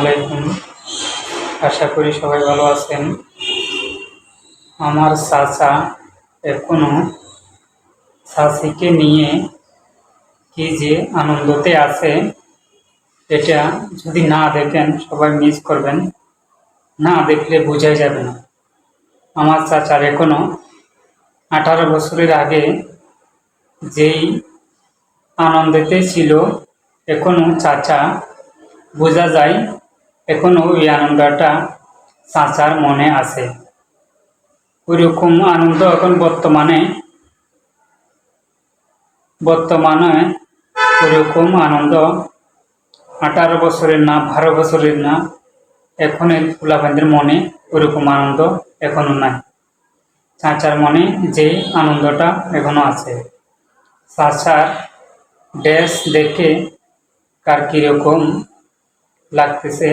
আলাইকুম। আশা করি সবাই ভালো আছেন। আমার চাচা এখনও চাচিকে নিয়ে কি যে আনন্দতে আছে, এটা যদি না দেখেন, সবাই মিস করবেন। না দেখলে বোঝাই যাবে না। আমার চাচার এখনও আঠারো বছরের আগে যেই আনন্দেতে ছিল, এখনও চাচা বোঝা যায় এখনও ওই আনন্দটা চাচার মনে আছে। ওইরকম আনন্দ এখন বর্তমানে বর্তমানে ওইরকম আনন্দ আঠারো বছরের না, বারো বছরের না এখনের ফুলাফানদের মনে ওইরকম আনন্দ এখনও নাই। চাচার মনে যে আনন্দটা এখনও আছে। চাচার ড্রেস দেখে কার কীরকম লাগতেছে।